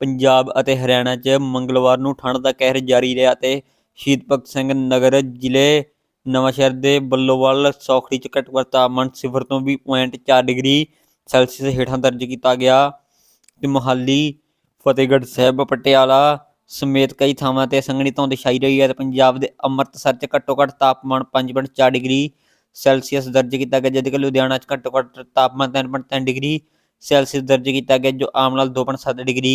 ਪੰਜਾਬ ਅਤੇ ਹਰਿਆਣਾ 'ਚ ਮੰਗਲਵਾਰ ਨੂੰ ਠੰਡ ਦਾ ਕਹਿਰ ਜਾਰੀ ਰਿਹਾ ਅਤੇ ਸ਼ਹੀਦ ਭਗਤ ਸਿੰਘ ਨਗਰ ਜ਼ਿਲ੍ਹੇ ਨਵਾਂਸ਼ਹਿਰ ਦੇ ਬੱਲੋਵਾਲ ਸੌਖੜੀ 'ਚ ਘੱਟੋ ਘੱਟ ਤਾਪਮਾਨ ਸਿਫਰ ਤੋਂ ਵੀ 0.4 ਡਿਗਰੀ ਸੈਲਸੀਅਸ ਹੇਠਾਂ ਦਰਜ ਕੀਤਾ ਗਿਆ ਤੇ ਮੁਹਾਲੀ, ਫਤਿਹਗੜ੍ਹ ਸਾਹਿਬ, ਪਟਿਆਲਾ ਸਮੇਤ ਕਈ ਥਾਵਾਂ ਤੇ ਸੰਘਣੀ ਧੁੰਦ ਛਾਈ ਰਹੀ ਹੈ ਤੇ ਪੰਜਾਬ ਦੇ ਅੰਮ੍ਰਿਤਸਰ 'ਚ ਘੱਟੋ ਘੱਟ ਤਾਪਮਾਨ 5.4 ਡਿਗਰੀ ਸੈਲਸੀਅਸ ਦਰਜ ਕੀਤਾ ਗਿਆ ਜਦਕਿ ਲੁਧਿਆਣਾ 'ਚ ਘੱਟੋ ਘੱਟ ਤਾਪਮਾਨ 3.3 ਡਿਗਰੀ ਸੈਲਸੀਅਸ ਦਰਜ ਕੀਤਾ ਗਿਆ, ਜੋ ਆਮ ਨਾਲ 2.7 ਡਿਗਰੀ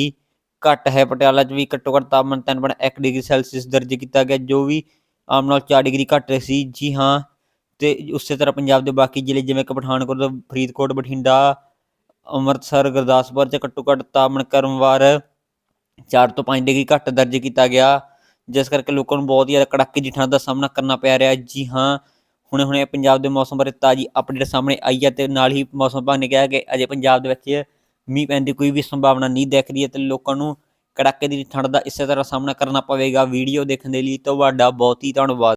ਘੱਟ ਹੈ, ਪਟਿਆਲਾ 'ਚ ਵੀ ਘੱਟੋ ਘੱਟ ਤਾਪਮਾਨ 3.1 ਡਿਗਰੀ ਸੈਲਸੀਅਸ ਦਰਜ ਕੀਤਾ ਗਿਆ, ਜੋ ਵੀ ਆਮ ਨਾਲ 4 ਡਿਗਰੀ ਘੱਟ ਸੀ। ਜੀ ਹਾਂ, ਤੇ ਉਸੇ ਤਰ੍ਹਾਂ ਪੰਜਾਬ ਦੇ ਬਾਕੀ ਜ਼ਿਲ੍ਹੇ ਜਿਵੇਂ ਕਿ ਪਠਾਨਕੋਟ, ਫਰੀਦਕੋਟ, ਬਠਿੰਡਾ, ਅੰਮ੍ਰਿਤਸਰ, ਗੁਰਦਾਸਪੁਰ 'ਚ ਘੱਟੋ ਘੱਟ ਤਾਪਮਾਨ ਕਰਮਵਾਰ 4 ਤੋਂ 5 ਡਿਗਰੀ ਘੱਟ ਦਰਜ ਕੀਤਾ ਗਿਆ। ਜਿਸ ਕਰਕੇ ਲੋਕਾਂ ਨੂੰ ਬਹੁਤ ਹੀ ਜ਼ਿਆਦਾ ਕੜਾਕੇ ਦੀ ਠੰਡ ਦਾ ਸਾਹਮਣਾ ਕਰਨਾ ਪੈ ਰਿਹਾ। ਜੀ ਹਾਂ ਹੁਣੇ ਹੁਣੇ ਪੰਜਾਬ ਦੇ ਮੌਸਮ ਬਾਰੇ ਤਾਜੀ ਅਪਡੇਟ ਸਾਹਮਣੇ ਆਈ ਹੈ ਤੇ ਨਾਲ ਹੀ ਮੌਸਮ ਵਿਭਾਗ ਨੇ ਕਿਹਾ ਕਿ ਅਜੇ ਪੰਜਾਬ ਦੇ ਵਿੱਚ ਮੀਂਹ ਪੈਣ ਦੀ ਕੋਈ ਵੀ ਸੰਭਾਵਨਾ ਨਹੀਂ ਦਿਖ ਰਹੀ ਹੈ ਤੇ ਲੋਕਾਂ ਨੂੰ ਕੜਾਕੇ ਦੀ ਠੰਡ ਦਾ ਇਸੇ ਤਰ੍ਹਾਂ ਸਾਹਮਣਾ ਕਰਨਾ ਪਵੇਗਾ। ਵੀਡੀਓ ਦੇਖਣ ਦੇ ਲਈ ਤੁਹਾਡਾ ਬਹੁਤ ਹੀ ਧੰਨਵਾਦ।